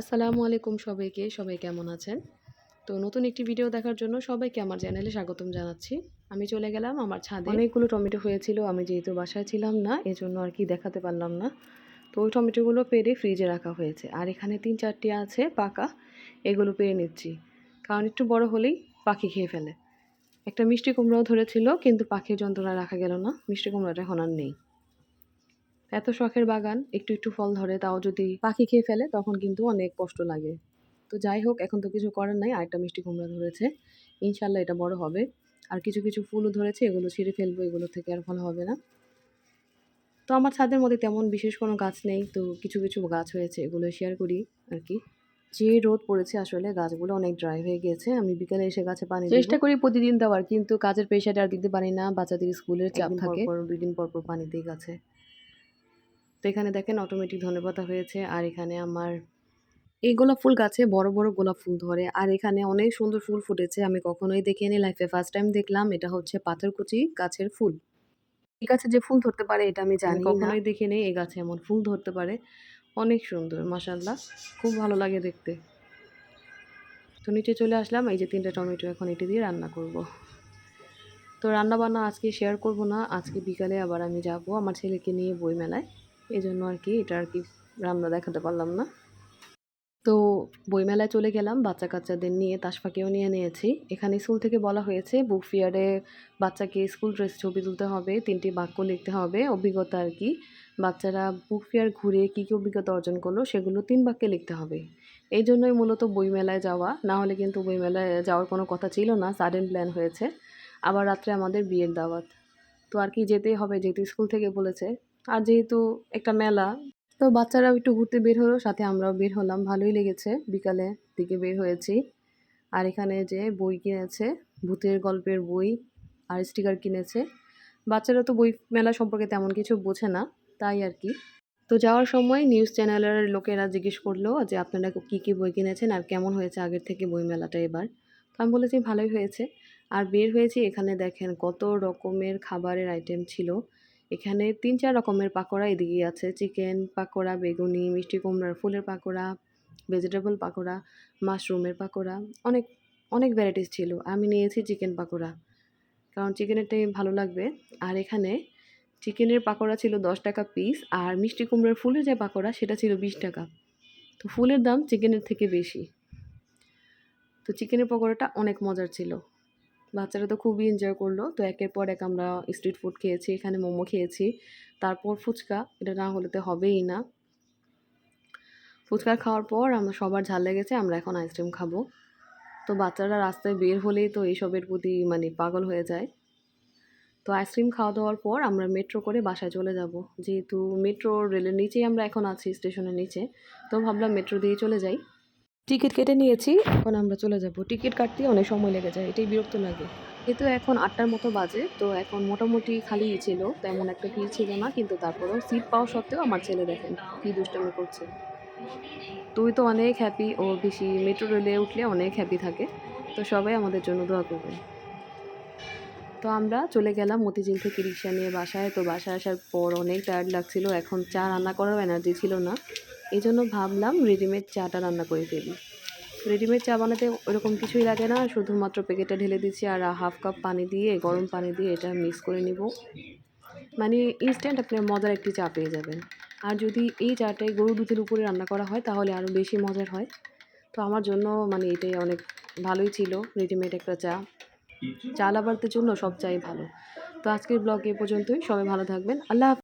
আসসালামু আলাইকুম সবাইকে। সবাই কেমন আছেন? তো নতুন একটি ভিডিও দেখার জন্য সবাইকে আমার চ্যানেলে স্বাগতম জানাচ্ছি। আমি চলে গেলাম আমার ছাদে। অনেকগুলো টমেটো হয়েছিল, আমি যেহেতু বাসায় ছিলাম না, এজন্য আর কি দেখাতে পারলাম না। তো ওই টমেটোগুলো পেরে ফ্রিজে রাখা হয়েছে। আর এখানে তিন চারটি আছে পাকা, এগুলো পেরে নিচ্ছি। কারণ একটু বড় হলেই পাখি খেয়ে ফেলে। একটা মিষ্টি কুমড়াও ধরেছিল, কিন্তু পাখির যন্ত্রণা রাখা গেল না। মিষ্টি কুমড়াটা এখন আর নেই। এত শখের বাগান একটু একটু ফল ধরে তাও যদি পাখি খেয়ে ফেলে তখন কিন্তু অনেক কষ্ট লাগে। তো যাই হোক এখন তো কিছু করার নাই আরেকটা মিষ্টি কুমড়া ধরেছে। ইনশাল্লাহ এটা বড় হবে। আর কিছু কিছু ফুলও ধরেছে এগুলো ছিঁড়ে ফেলব এগুলো থেকে আর ফল হবে না। তো আমার ছাদের মধ্যে তেমন বিশেষ কোনো গাছ নেই তো কিছু কিছু গাছ হয়েছে এগুলো শেয়ার করি আর কি। যে রোদ পড়েছে আসলে গাছগুলো অনেক ড্রাই হয়ে গেছে আমি বিকেলে এসে গাছে পানি চেষ্টা করি প্রতিদিন দেওয়ার কিন্তু কাজের পেশাটা আর দিতে পারি না বাচ্চাদের স্কুলের চাপ থাকে। দুই দিন পর পর পানি দিই গাছে। তো এখানে দেখেন অটোমেটিক ধনেপাতা হয়েছে আর এখানে আমার এই গোলাপ ফুল গাছে বড় বড় গোলাপ ফুল ধরে আর এখানে অনেক সুন্দর ফুল ফুটেছে আমি কখনোই দেখিনি লাইফে ফার্স্ট টাইম দেখলাম এটা হচ্ছে পাথরকুচি গাছের ফুল। এই গাছে যে ফুল ধরতে পারে এটা আমি জানি কখনোই দেখিনি এই গাছে এমন ফুল ধরতে পারে অনেক সুন্দর মাসাল্লাহ খুব ভালো লাগে দেখতে। তো নিচে চলে আসলাম এই যে তিনটা টমেটো এখন এটি দিয়ে রান্না করব। তো রান্না বান্না আজকে শেয়ার করব না আজকে বিকালে আবার আমি যাব আমার ছেলেকে নিয়ে বই মেলায়। এই জন্য আর কি এটা আর কি রান্না দেখাতে পারলাম না। তো বইমেলায় চলে গেলাম বাচ্চা কাচ্চাদের নিয়ে তাসফাকেও নিয়ে নিয়েছি। এখানে স্কুল থেকে বলা হয়েছে বুক ফেয়ারে বাচ্চাকে স্কুল ড্রেস ছবি তুলতে হবে, তিনটি বাক্য লিখতে হবে, অভিজ্ঞতা আর কি। বাচ্চারা বুক ফেয়ার ঘুরে কী কী অভিজ্ঞতা অর্জন করল সেগুলো তিন বাক্যে লিখতে হবে। এই জন্যই মূলত বইমেলায় যাওয়া। না হলে কিন্তু বইমেলায় যাওয়ার কোনো কথা ছিল না সাডেন প্ল্যান হয়েছে। আবার রাত্রে আমাদের বিয়ের দাওয়াত। তো আর কি যেতেই হবে, যেহেতু স্কুল থেকে বলেছে আর যেহেতু একটা মেলা, তো বাচ্চারাও একটু ঘুরতে বের হলো, সাথে আমরাও বের হলাম। ভালোই লেগেছে, বিকালে দিকে বের হয়েছি। আর এখানে যে বই কিনেছে, ভূতের গল্পের বই আর স্টিকার কিনেছে। বাচ্চারা তো বই মেলা সম্পর্কে তেমন কিছু বোঝে না, তাই আর কি। তো যাওয়ার সময় নিউজ চ্যানেলের লোকেরা জিজ্ঞেস করল যে, আপনারা কী কী বই কিনেছেন আর কেমন হয়েছে আগের থেকে বই মেলাটা এবার? তো আমি বলেছি, ভালোই হয়েছে। আর বের হয়েছি, এখানে দেখেন কত রকমের খাবারের আইটেম ছিল। এখানে তিন চার রকমের পাকোড়া এদিকে আছে। চিকেন পাকোড়া, বেগুনি, মিষ্টি কুমড়ার ফুলের পাকোড়া ভেজিটেবল পাকোড়া, মাশরুমের পাকোড়া, অনেক অনেক ভ্যারাইটিস ছিল। আমি নিয়েছি চিকেন পাকোড়া, কারণ চিকেনেরটাই ভালো লাগবে। আর এখানে চিকেনের পাকোড়া ছিল দশ টাকা পিস আর মিষ্টি কুমড়ার ফুলের যে পাকোড়া সেটা ছিল বিশ টাকা। তো ফুলের দাম চিকেনের থেকে বেশি। তো চিকেনের পকোড়াটা অনেক মজার ছিল। বাচ্চারা তো খুবই এনজয় করল। তো একের পর এক আমরা স্ট্রিট ফুড খেয়েছি, এখানে মোমো খেয়েছি। তারপর ফুচকা, এটা না হলে তো হবেই না। ফুচকা খাওয়ার পর আমরা সবার ঝাল লেগেছে, আমরা এখন আইসক্রিম খাব। তো বাচ্চারা রাস্তায় বের হলেই তো এইসবের প্রতি মানে পাগল হয়ে যায়। তো আইসক্রিম খাওয়া দাওয়ার পর আমরা মেট্রো করে বাসায় চলে যাব। যেহেতু মেট্রো রেলের নিচেই আমরা এখন আছি স্টেশনের নিচে। তো ভাবলাম মেট্রো দিয়ে চলে যাই। টিকিট কেটে নিয়েছি। এখন আমরা চলে যাব। টিকিট কাটতে অনেক সময় লেগে যায়, এটাই বিরক্ত লাগে। যেহেতু এখন আটটার মতো বাজে, তো এখন মোটামুটি খালি ছিল, তেমন একটা ভিড় ছিল না, কিন্তু তারপরেও সিট পাওয়া সত্ত্বেও আমার ছেলে দেখেন কী দুষ্টামি করছে। তুই তো অনেক হ্যাপি ও বেশি মেট্রো রেলে উঠলে অনেক হ্যাপি থাকে। তো সবাই আমাদের জন্য দোয়া করবেন। তো আমরা চলে গেলাম মতিঝিল থেকে রিক্সা নিয়ে বাসায়। তো বাসায় আসার পর অনেক টায়ার্ড লাগছিল, এখন চা রান্না করার এনার্জি ছিল না। এই জন্য ভাবলাম রেডিমেড চাটা রান্না করে ফেলি। রেডিমেড চা বানাতে ওরকম কিছুই লাগে না, শুধুমাত্র প্যাকেটটা ঢেলে দিচ্ছি আর হাফ কাপ পানি দিয়ে, গরম পানি দিয়ে এটা মিক্স করে নিব। মানে ইনস্ট্যান্ট আপনি মজার একটি চা পেয়ে যাবেন। আর যদি এই চাটাই গরু দুধের উপরে রান্না করা হয়, তাহলে আরও বেশি মজার হয়। তো আমার জন্য মানে এটাই অনেক ভালোই ছিল রেডিমেড একটা চা। চা লাভারদের জন্য সব চাই ভালো। তো আজকের ব্লগ এ পর্যন্তই, সবাই ভালো থাকবেন। আল্লাহ